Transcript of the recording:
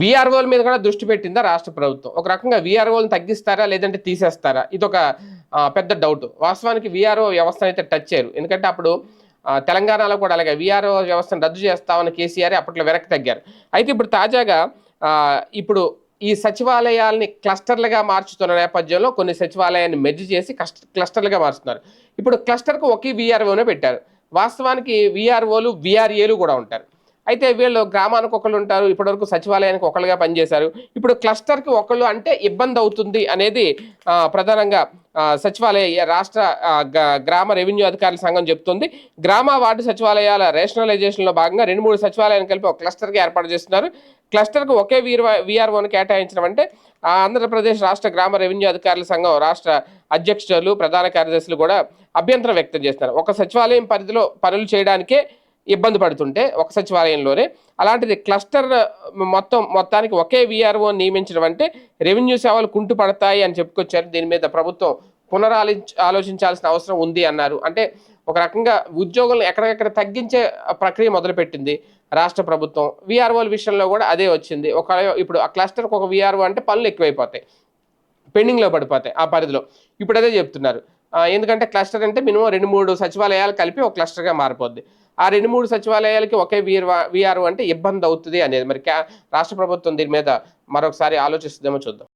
విఆర్ఓల మీద కూడా దృష్టి పెట్టిందా రాష్ట్ర ప్రభుత్వం? ఒక రకంగా విఆర్ఓలను తగ్గిస్తారా లేదంటే తీసేస్తారా? ఇది ఒక పెద్ద డౌట్. వాస్తవానికి విఆర్ఓ వ్యవస్థను అయితే టచ్ చేయరు. ఎందుకంటే అప్పుడు తెలంగాణలో కూడా అలాగే విఆర్ఓ వ్యవస్థను రద్దు చేస్తామని కేసీఆర్ అప్పట్లో వెనక్కి తగ్గారు. అయితే ఇప్పుడు తాజాగా ఇప్పుడు ఈ సచివాలయాల్ని క్లస్టర్లుగా మార్చుతున్న నేపథ్యంలో కొన్ని సచివాలయాన్ని మెర్జ్ చేసి క్లస్టర్లుగా మారుస్తున్నారు. ఇప్పుడు క్లస్టర్కు ఒకే విఆర్ఓనే పెట్టారు. వాస్తవానికి విఆర్ఓలు విఆర్ఏలు కూడా ఉంటారు. అయితే వీళ్ళు గ్రామానికి ఒకళ్ళు ఉంటారు ఇప్పటివరకు సచివాలయానికి ఒకళ్ళుగా పనిచేశారు. ఇప్పుడు క్లస్టర్కి ఒకళ్ళు అంటే ఇబ్బంది అవుతుంది అనేది ప్రధానంగా సచివాలయ రాష్ట్ర గ్రామ రెవెన్యూ అధికారుల సంఘం చెప్తుంది. గ్రామ వార్డు సచివాలయాల రేషనలైజేషన్లో భాగంగా రెండు మూడు సచివాలయాన్ని కలిపి ఒక క్లస్టర్గా ఏర్పాటు చేస్తున్నారు. క్లస్టర్కు ఒకే వీర్ వీఆర్ఓను కేటాయించడం అంటే ఆంధ్రప్రదేశ్ రాష్ట్ర గ్రామ రెవెన్యూ అధికారుల సంఘం రాష్ట్ర అధ్యక్షులు ప్రధాన కార్యదర్శులు కూడా అభ్యంతరం వ్యక్తం చేస్తున్నారు. ఒక సచివాలయం పరిధిలో పనులు చేయడానికే ఇబ్బంది పడుతుంటే ఒక సచివాలయంలోనే అలాంటిది క్లస్టర్ మొత్తం మొత్తానికి ఒకే విఆర్ఓ నియమించడం అంటే రెవెన్యూ సేవలు కుంటు పడతాయి అని చెప్పుకొచ్చారు. దీని మీద ప్రభుత్వం పునరాలోచ ఆలోచించాల్సిన అవసరం ఉంది అన్నారు. అంటే ఒక రకంగా ఉద్యోగులను ఎక్కడికెక్కడ తగ్గించే ప్రక్రియ మొదలుపెట్టింది రాష్ట్ర ప్రభుత్వం. విఆర్ఓల విషయంలో కూడా అదే వచ్చింది. ఒక ఇప్పుడు ఆ క్లస్టర్కి ఒక విఆర్ఓ అంటే పనులు ఎక్కువైపోతాయి. పెండింగ్లో పడిపోతాయి ఆ పరిధిలో. ఇప్పుడు అదే చెప్తున్నారు. ఎందుకంటే క్లస్టర్ అంటే మినిమం రెండు మూడు సచివాలయాలు కలిపి ఒక క్లస్టర్గా మారిపోద్ది. ఆ రెండు మూడు సచివాలయాలకి ఒకే వీఆర్ విఆర్ఓ అంటే ఇబ్బంది అవుతుంది అనేది. మరి క్యా- రాష్ట్ర ప్రభుత్వం దీని మీద మరొకసారి ఆలోచిస్తుందేమో చూద్దాం.